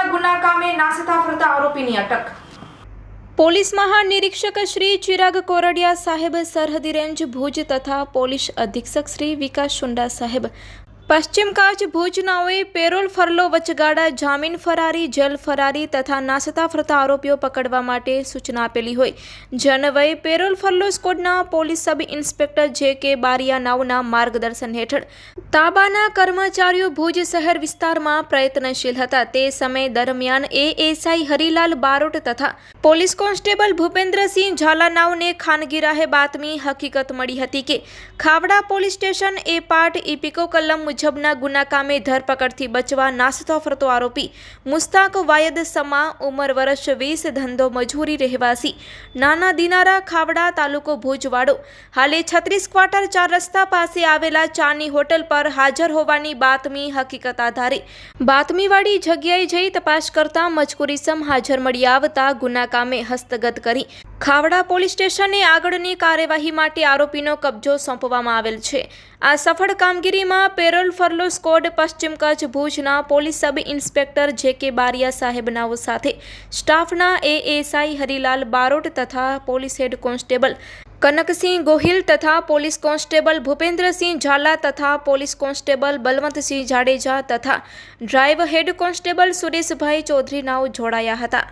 ચોરીના ગુના કામે નાસતા ફરતા આરોપીની અટક. પોલીસ મહાનિરીક્ષક શ્રી ચિરાગ કોરડિયા સાહેબ સરહદી રેન્જ ભુજ તથા પોલીસ અધિક્ષક શ્રી વિકાસ શુંડા સાહેબ પશ્ચિમ કચ્છ ભુજનાઓએ પેરોલ ફરલો વચગાડા જામીન ફરારી, જેલ ફરારી તથા નાસતા ફરતા આરોપીઓ પકડવા માટે સૂચના આપેલી હોય. જનવય parole furlough સ્કોડના police sub inspector J K Baria નાવના માર્ગદર્શન હેઠળ તાબાના કર્મચારીઓ ભુજ શહેર વિસ્તારમાં પ્રયત્નશીલ હતા. તે સમય દરમિયાન એએસઆઈ હરિલાલ બારોટ તથા પોલીસ કોન્સ્ટેબલ ભૂપેન્દ્રસિંહ ઝાલાનાવને ખાનગી રાહે બાતમી હકીકત મળી હતી કે ખાવડા પોલીસ સ્ટેશન એ પાટ ઇપિકો કલમ મુજબના ગુના કામે ધરપકડથી બચવા નાસતો ફરતો આરોપી મુસ્તાક વાયદ સમા, ઉંમર વર્ષ વીસ, ધંધો મજૂરી, રહેવાસી, નાના દિનારા, ખાવડા તાલુકો ભુજવાડો. હાલે છત્રીસ ક્વાર્ટર ચાર રસ્તા પાસે આવેલા ચાની હોટલ પર હાજર હોવાની બાતમી હકીકત આધારે. બાતમીવાળી જગ્યાએ જઈ તપાસ કરતા મજકુરીસમ હાજર મળી આવતા ગુના કામે હસ્તગત કરી. ખાવડા પોલીસ સ્ટેશને આગળની કાર્યવાહી માટે આરોપીનો કબજો સોંપવામાં આવેલ છે. આ સફળ કામગીરીમાં પેરોલ ફરલો સ્કોડ પશ્ચિમ કચ્છ ભુજના પોલીસ સબ ઇન્સ્પેક્ટર જે કે બારિયા સાહેબનાઓ સાથે સ્ટાફના એએસઆઈ હરિલાલ બારોટ તથા police head constable Kanaksinh Gohil તથા પોલીસ કોન્સ્ટેબલ ભૂપેન્દ્રસિંહ ઝાલા તથા પોલીસ કોન્સ્ટેબલ બલવંતસિંહ જાડેજા તથા ડ્રાઈવ હેડ કોન્સ્ટેબલ સુરેશભાઈ ચૌધરીનાઓ જોડાયા હતા.